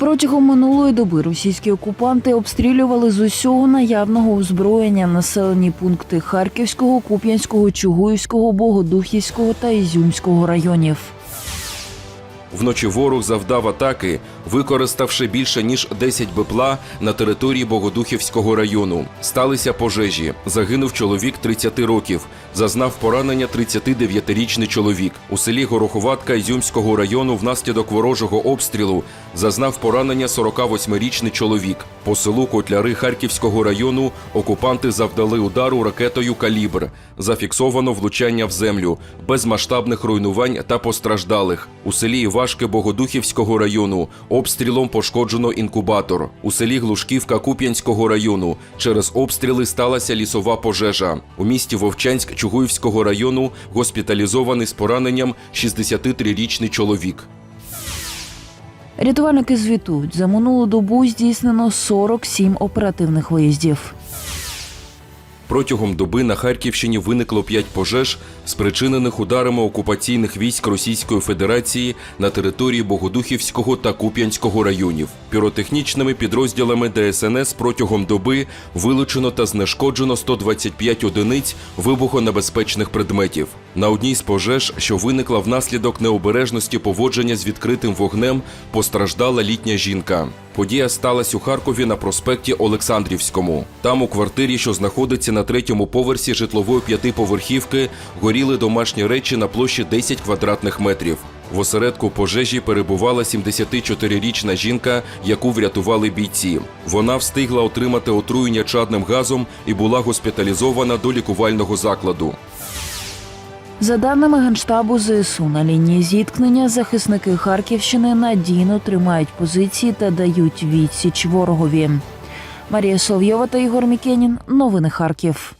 Протягом минулої доби російські окупанти обстрілювали з усього наявного озброєння населені пункти Харківського, Куп'янського, Чугуївського, Богодухівського та Ізюмського районів. Вночі ворог завдав атаки, використавши більше ніж 10 БПЛА на території Богодухівського району. Сталися пожежі. Загинув чоловік 30 років. Зазнав поранення 39-річний чоловік. У селі Гороховатка Ізюмського району внаслідок ворожого обстрілу зазнав поранення 48-річний чоловік. По селу Котляри Харківського району окупанти завдали удару ракетою «Калібр». Зафіксовано влучання в землю, без масштабних руйнувань та постраждалих. У селі Івашки Богодухівського району обстрілом пошкоджено інкубатор. У селі Глушківка Куп'янського району через обстріли сталася лісова пожежа. У місті Вовчанськ Чугуївського району госпіталізований з пораненням 63-річний чоловік. Рятувальники звітують, за минулу добу здійснено 47 оперативних виїздів. Протягом доби на Харківщині виникло п'ять пожеж, спричинених ударами окупаційних військ Російської Федерації на території Богодухівського та Куп'янського районів. Піротехнічними підрозділами ДСНС протягом доби вилучено та знешкоджено 125 одиниць вибухонебезпечних предметів. На одній з пожеж, що виникла внаслідок необережності поводження з відкритим вогнем, постраждала літня жінка. Подія сталася у Харкові на проспекті Олександрівському. Там, у квартирі, що знаходиться на третьому поверсі житлової п'ятиповерхівки, горіли домашні речі на площі 10 квадратних метрів. В осередку пожежі перебувала 74-річна жінка, яку врятували бійці. Вона встигла отримати отруєння чадним газом і була госпіталізована до лікувального закладу. За даними Генштабу ЗСУ, на лінії зіткнення захисники Харківщини надійно тримають позиції та дають відсіч ворогові. Марія Соловйова та Ігор Мікенін. Новини Харків.